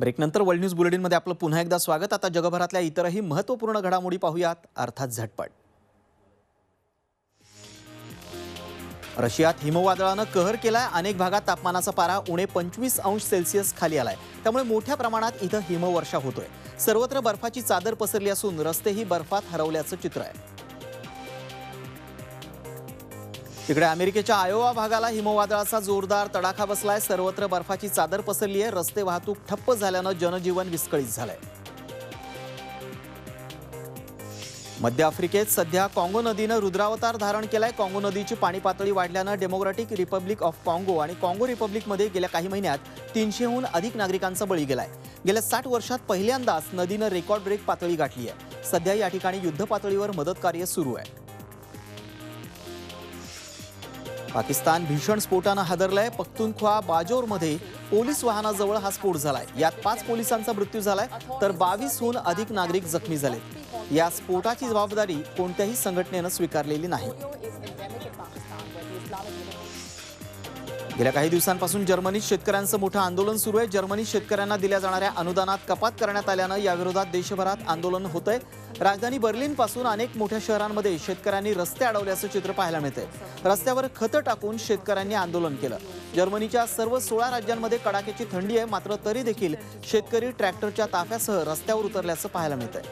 ब्रेकनंतर world news बुलेटिनमध्ये आपलं पुन्हा एकदा स्वागत. आता जगभरातल्या इतरही महत्त्वपूर्ण घडामोडी पाहूयात. अर्थात झटपट. रशियात हिमवादळानं कहर केलाय. अनेक भागात तापमानाचा पारा उणे पंचवीस अंश सेल्सिअस खाली आलाय. त्यामुळे मोठ्या प्रमाणात इथं हिमवर्षा होतोय. सर्वत्र बर्फाची चादर पसरली असून रस्तेही बर्फात हरवल्याचं चित्र आहे. तिकडे अमेरिकेच्या आयोवा भागाला हिमवादळाचा जोरदार तडाखा बसलाय. सर्वत्र बर्फाची चादर पसरली आहे रस्ते वाहतूक ठप्प झाल्यानं जनजीवन विस्कळीत झालंय. मध्य आफ्रिकेत सध्या काँगो नदीनं रुद्रावतार धारण केलाय. काँगो नदीची पाणी पातळी वाढल्यानं डेमोक्रॅटिक रिपब्लिक ऑफ काँगो आणि काँगो रिपब्लिकमध्ये गेल्या काही महिन्यात तीनशेहून अधिक नागरिकांचा बळी गेलाय. गेल्या साठ वर्षात पहिल्यांदाच नदीनं रेकॉर्ड ब्रेक पातळी गाठली आहे सध्या या ठिकाणी युद्ध पातळीवर मदत कार्य सुरू आहे. पाकिस्तान भीषण स्फोटानं हादरलंय. पख्तुनख्वा बाजोरमध्ये पोलीस वाहनाजवळ हा स्फोट झालाय. यात पाच पोलिसांचा मृत्यू झालाय तर बावीसहून अधिक नागरिक जखमी झालेत. या स्फोटाची जबाबदारी कोणत्याही संघटनेनं स्वीकारलेली नाही. गेल्या काही दिवसांपासून जर्मनीत शेतकऱ्यांचं मोठं आंदोलन सुरू आहे. जर्मनीत शेतकऱ्यांना दिल्या जाणाऱ्या अनुदानात कपात करण्यात आल्यानं याविरोधात देशभरात आंदोलन होतंय. राजधानी बर्लिनपासून अनेक मोठ्या शहरांमध्ये शेतकऱ्यांनी रस्ते अडवल्याचं चित्र पाहायला मिळतंय. रस्त्यावर खतं टाकून शेतकऱ्यांनी आंदोलन केलं. जर्मनीच्या सर्व सोळा राज्यांमध्ये कडाक्याची थंडी आहे मात्र तरी देखील शेतकरी ट्रॅक्टरच्या ताफ्यासह रस्त्यावर उतरल्याचं पाहायला मिळतंय.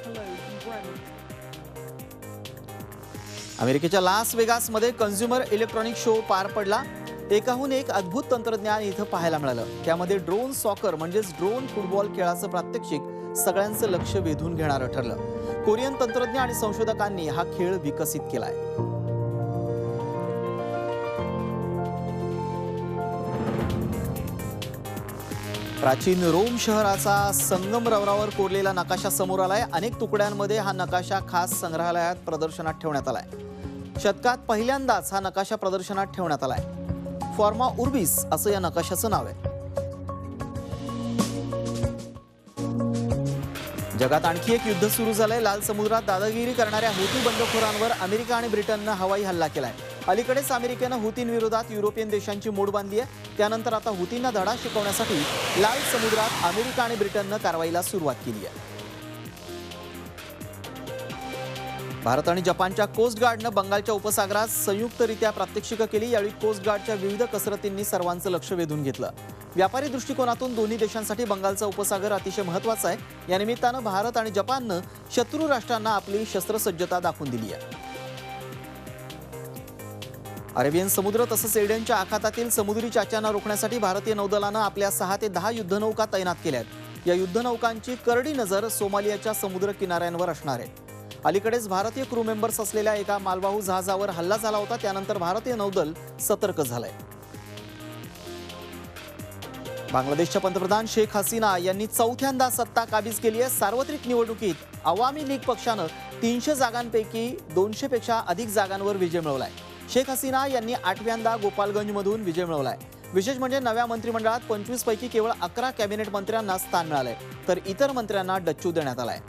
अमेरिकेच्या लास वेगासमध्ये कन्झ्युमर इलेक्ट्रॉनिक शो पार पडला. एकाहून एक अद्भुत तंत्रज्ञान इथं पाहायला मिळालं. त्यामध्ये ड्रोन सॉकर म्हणजेच ड्रोन फुटबॉल खेळाचं प्रात्यक्षिक सगळ्यांचं लक्ष वेधून घेणारं ठरलं. कोरियन तंत्रज्ञ आणि संशोधकांनी हा खेळ विकसित केलाय. प्राचीन रोम शहराचा संगमरवरावर कोरलेला नकाशा समोर आलाय. अनेक तुकड्यांमध्ये हा नकाशा खास संग्रहालयात प्रदर्शनात ठेवण्यात आलाय. शतकात पहिल्यांदाच हा नकाशा प्रदर्शनात ठेवण्यात आलाय. फॉर्मा उर्बिस असं या नकाशाचं नाव आहे. जगात आणखी एक युद्ध सुरू झालंय. लाल समुद्रात दादागिरी करणाऱ्या हुती बंडखोरांवर अमेरिका आणि ब्रिटननं हवाई हल्ला केलाय. अलीकडेच अमेरिकेनं हुतींविरोधात युरोपियन देशांची मोड बांधली आहे. त्यानंतर आता हुतींना धडा शिकवण्यासाठी लाल समुद्रात अमेरिका आणि ब्रिटननं कारवाईला सुरुवात केली आहे. भारत आणि जपानच्या कोस्ट गार्डनं बंगालच्या उपसागरात संयुक्तरित्या प्रात्यक्षिकं केली. यावेळी कोस्ट गार्डच्या विविध कसरतींनी सर्वांचं लक्ष वेधून घेतलं. व्यापारी दृष्टिकोनातून दोन्ही देशांसाठी बंगालचा उपसागर अतिशय महत्त्वाचा आहे. या निमित्तानं भारत आणि जपाननं शत्रू राष्ट्रांना आपली शस्त्रसज्जता दाखवून दिली आहे. अरेबियन समुद्र तसंच एडेनच्या आखातातील समुद्री चाच्यांना रोखण्यासाठी भारतीय नौदलानं आपल्या सहा ते दहा युद्धनौका तैनात केल्या आहेत. या युद्धनौकांची करडी नजर सोमालियाच्या समुद्र किनाऱ्यांवर असणार आहे. अलीकडेच भारतीय क्रू मेंबर्स असलेल्या एका मालवाहू जहाजावर हल्ला झाला होता. त्यानंतर भारतीय नौदल सतर्क झालंय. बांगलादेशच्या पंतप्रधान शेख हसीना यांनी चौथ्यांदा सत्ता काबीज केली आहे. सार्वत्रिक निवडणुकीत अवामी लीग पक्षानं तीनशे जागांपैकी दोनशे पेक्षा अधिक जागांवर विजय मिळवलाय. शेख हसीना यांनी आठव्यांदा गोपालगंजमधून विजय मिळवलाय. विशेष म्हणजे नव्या मंत्रिमंडळात पंचवीस पैकी केवळ अकरा कॅबिनेट मंत्र्यांना स्थान मिळालंय. तर इतर मंत्र्यांना डच्चू देण्यात आलाय.